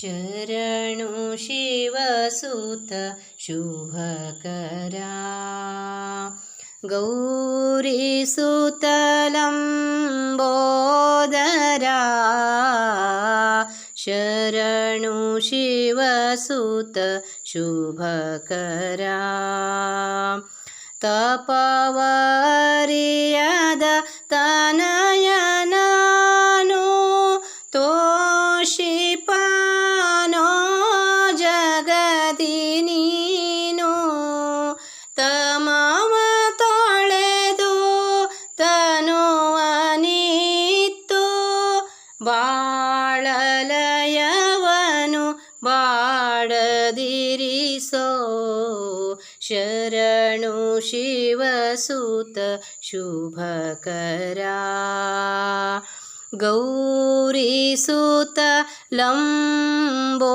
शरणु शिवसुत शुभकरा। गौरीसुतलम्बोदरा शरणु शिवसुत शुभकरा। तपवर्यद तपवरियदतनयनानु तोषिप ಬಾಳಲಯವನು ಬಾಡದಿರಿಸೋ ಶರಣು ಶಿವಸುತ ಶುಭಕರ ಗೌರಿಸುತ ಲಂಬೋದರ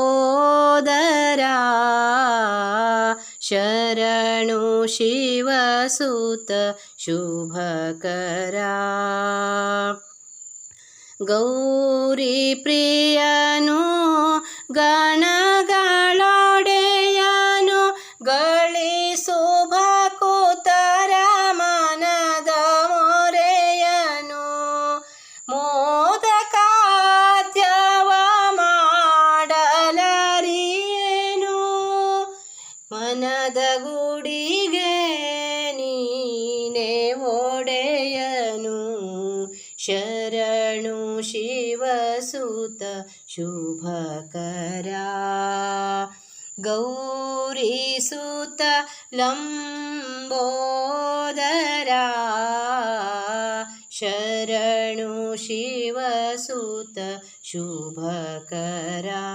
ಶರಣು ಶಿವಸುತ ಶುಭಕರ ಗೌರಿ ಪ್ರಿಯನು ಗಣಗಳೊಡೆಯನು ಗಳಿಸು ಭಕುತರ ಮನದ ಮೊರೆಯನು. ಮೋದಕಾದ್ಯವ ಮಾಡಲರಿಯೇನು? ಮನದ ಗುಡಿಗೆ ನೀನೆ ಒಡೆಯನು. ಶರಣು सूत शुभकरा गौरीसूत लम्बोदरा शरणु शिवसूत शुभकरा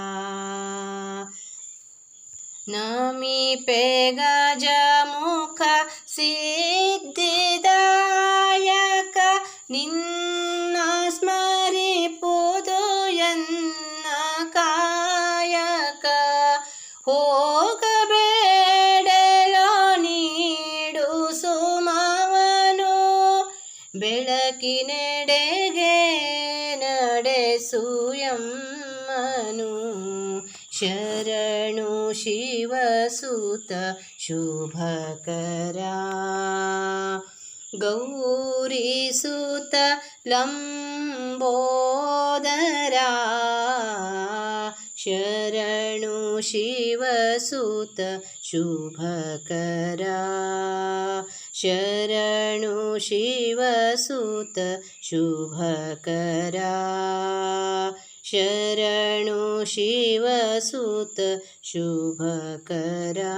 नमीपे गजमुख सिद्धिदायक निन् ಹೋಗಬೇಡಲೋ ನೀಡು ಸುಮವನು ಬೆಳಕಿನೆಡೆಗೆ ನಡೆಸುಯಮ್ಮನು. ಶರಣು ಶಿವಸುತ ಶುಭಕರ. ಗೌರಿಸುತ ಲಂಬೋದರ ಶರಣು शिवसुत शुभकरा। शरणु शिवसुत शुभकरा। शरणु शिवसुत शुभकरा।